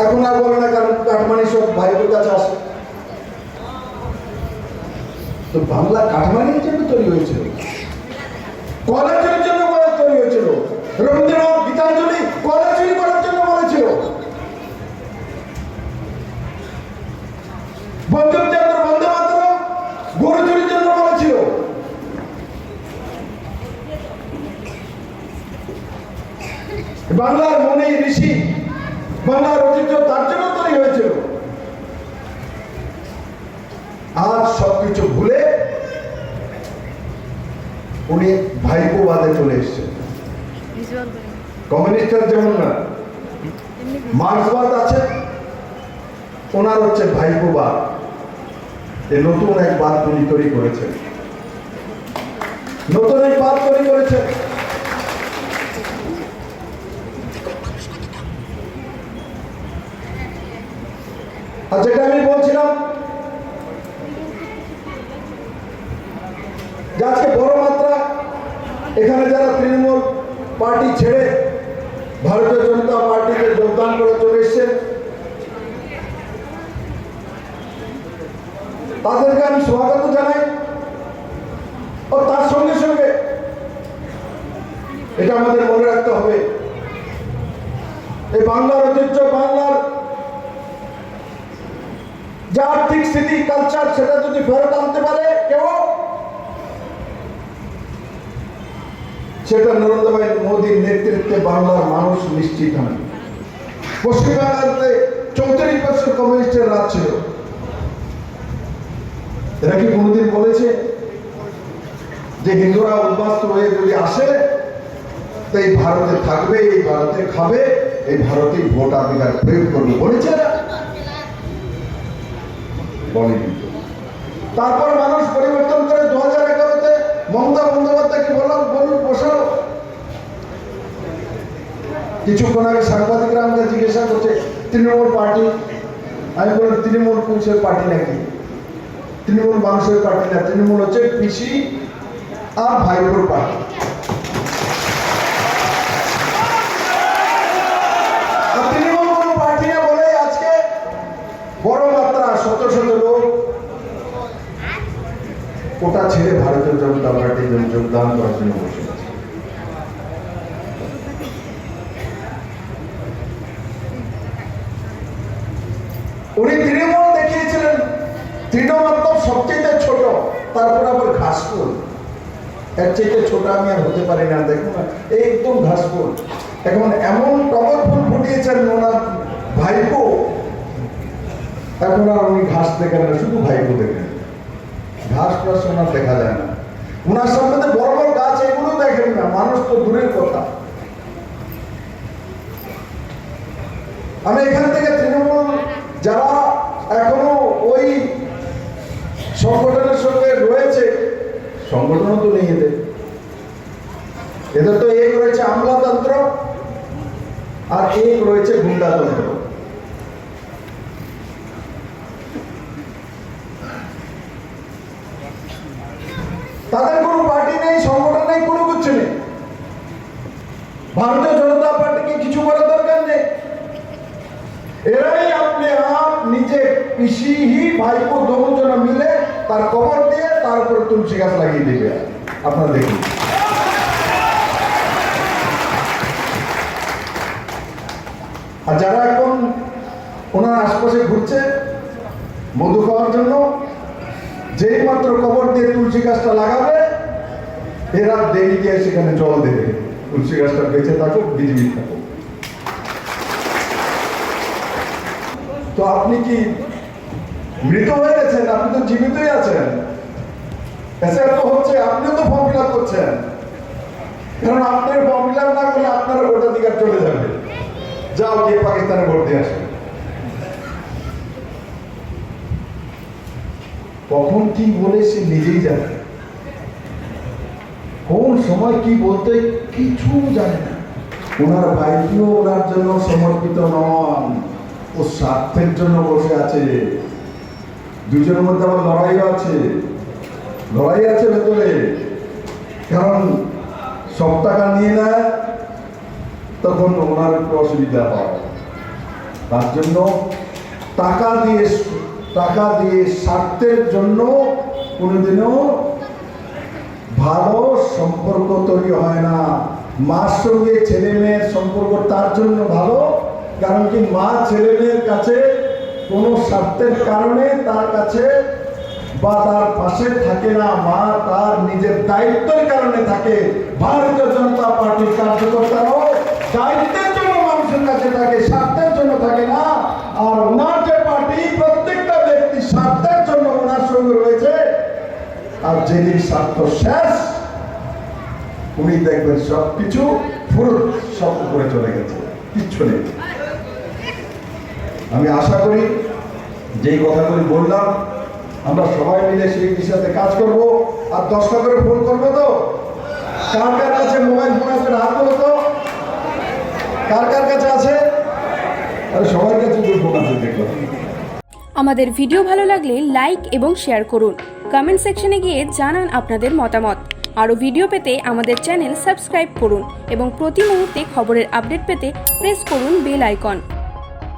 এখন কাঠমানি সব ভাইপোর কাছে আসে। তো বাংলা কাঠমানির জন্য তৈরি হয়েছিল কলেজের জন্য বলে তৈরি হয়েছিল রবীন্দ্রনাথ গীতাঞ্জলি কলেজ তৈরি করার জন্য বলেছিল বঙ্কিমচন্দ্র বন্দে মাতরম গরু চুরির জন্য বলেছিল বাংলার মনে ঋষি, বাংলার ঐতিহ্য তার জন্য তৈরি হয়েছিল। আর সবকিছু ভুলে উনি ভাইপোবাদে চলে করে কমিউনিস্টের যেমন না, মার্ক্সবাদ আছে, ওনার হচ্ছে ভাইপোবাদ এ নতুন এক বাদ উনি তৈরি করেছেন। নতুন এক বাদ তৈরি করেছেন। আর যেটা আমি বলছিলাম, যে আজকে বড় মাত্রা এখানে যারা তৃণমূল পার্টি ছেড়ে ভারতীয় জনতা পার্টিতে যোগদান করে চলে এসছেন তাদেরকে আমি স্বাগত জানাই। ও তার সঙ্গে সঙ্গে এটা আমাদের মনে রাখতে হবে। এই বাংলার ঐতিহ্য, বাংলার যা আর্থিক স্থিতি কালচার সেটা যদি ফেরত আনতে পারে কেউ, সেটা নরেন্দ্র ভাই মোদীর নেতৃত্বে বাংলার মানুষ নিশ্চিত হন পশ্চিমবাংলাতে চৌত্রিশ বছর কমিউনিস্টের রাজ ছিল। এরা কি কোনোদিন বলেছে যে হিন্দুরা উদ্বাস্ত হয়ে যদি আসে এই ভারতে থাকবে, এই ভারতে খাবে, এই ভারতেই ভোটাধিকার প্রয়োগ করবে বলেছে তারপর মানুষ পরিবর্তন করে দু হাজার এগারোতে মমতা বন্দ্যোপাধ্যায়কে বললাম, বলুন, বসাও। কিছুক্ষণ আগে সাংবাদিকরা আমাকে জিজ্ঞাসা করছে, তৃণমূল পার্টি? আমি বললাম, তৃণমূল পুলিশের পার্টি নাকি? তৃণমূল মানুষের পার্টি না, তৃণমূল হচ্ছে পিসি আর ভাইপোর পার্টি। ছেড়ে ভারতীয় জনতা পার্টি যোগদান করার জন্য বসে উনি তৃণমূল দেখিয়েছিলেন, তৃণমূল তারপর আবার ঘাসফুল। এর চাইতে ছোট আমি আর হতে পারি না দেখুন একদম এখন এমন টগর ফুল ফুটিয়েছেন ওনার ভাইপো। এখন আর উনি ঘাস দেখেন না, শুধু ভাইপো দেখেন ঘাস ওনার দেখা যায় না। ওনার সামনে বড় বড় গাছ, এগুলো দেখেন না, মানুষ তো দূরের কথা। আমি এখান থেকে তৃণমূল যারা এখনও ওই সংগঠনের সঙ্গে রয়েছে, সংগঠনও তো নেই এদের। এদের তো এক রয়েছে আমলাতন্ত্র আর এক রয়েছে গুন্ডাতন্ত্র। তাদের কোনো পার্টি নেই, সংগঠন নেই, কোনো কিছু নেই। ভারতীয় জনতা পার্টিকে কিছু করার দরকার নেই। এরাই আপনি আপ নিজে পিসি ভাইপো দুজন মিলে তার কবর দিয়ে তার উপরে তুলসী গাছ লাগিয়ে দেবে। আপনারা দেখুন। আর যারা এখন ওনার আশপাশে ঘুরছে, মধু খাওয়ার জন্য, যেই মাত্র কবর দিয়ে তুলসী গাছটা লাগাবে এরা দেরি দিয়ে সেখানে জল দেবে। তুলসী গাছটা বেঁচে থাকুক বিজলি থাকুক। তো আপনি কি মৃত হয়ে গেছেন, আপনি তো জীবিতই আছেন। এসে তো হচ্ছে আপনিও তো ফর্ম ফিল করছেন। কারণ আপনার ফর্ম ফিল না করলে আপনার ভোটাধিকার চলে যাবে। যাও গিয়ে পাকিস্তানে ভোট দিয়ে আসেন। কখন কি বলে সে নিজেই জানে কোন সময় কি বলতে কিছু জানে না। ওনার ভাইটিও ওনার জন্য সমর্পিত নন। ও স্বার্থের জন্য বসে আছে। দুজনের মধ্যে আবার লড়াইও আছে। লড়াই আছে ভেতরে। কারণ সব টাকা নিয়ে নেয়, তখন ওনার একটু অসুবিধা হয়। তার জন্য টাকা দিয়ে টাকা দিয়ে স্বার্থের জন্য কোনোদিনও ভালো সম্পর্ক তৈরি হয় না। মার সঙ্গে ছেলে মেয়ের সম্পর্ক তার জন্য ভালো, কারণ কি মা ছেলে মেয়ের কাছে কোনো স্বার্থের কারণে তার কাছে বা তার পাশে থাকে না। মা তার নিজের দায়িত্বের কারণে থাকে। ভারতীয় জনতা পার্টির কার্যকর্তারাও দায়িত্বের জন্য মানুষের কাছে থাকে, স্বার্থের জন্য থাকে না। আর ওনার যে পার্টি, প্রত্যেকটা ব্যক্তি স্বার্থের জন্য ওনার সঙ্গে রয়েছে। আর যেদিন স্বার্থ শেষ, উনি দেখবেন সবকিছু ফুরুত, সব করে চলে গেছে। কিচ্ছু নেই। আমি আশা করি, যেই কথাগুলি বললাম, আমরা সবাই মিলে সেই দিশাতে কাজ করব। আর দশটা করে ফোন করব তো? কার কার কাছে মোবাইল ফোন আছে হাত তোলো তো? কার কার কাছে আছে? আরে সবার কাছে ফোন আছে, দেখো। আমাদের ভিডিও ভালো লাগলে লাইক এবং শেয়ার করুন। কমেন্ট সেকশনে গিয়ে জানান আপনাদের মতামত। আরও ভিডিও পেতে আমাদের চ্যানেল সাবস্ক্রাইব করুন এবং প্রতি মুহূর্তে খবরের আপডেট পেতে প্রেস করুন বেল আইকন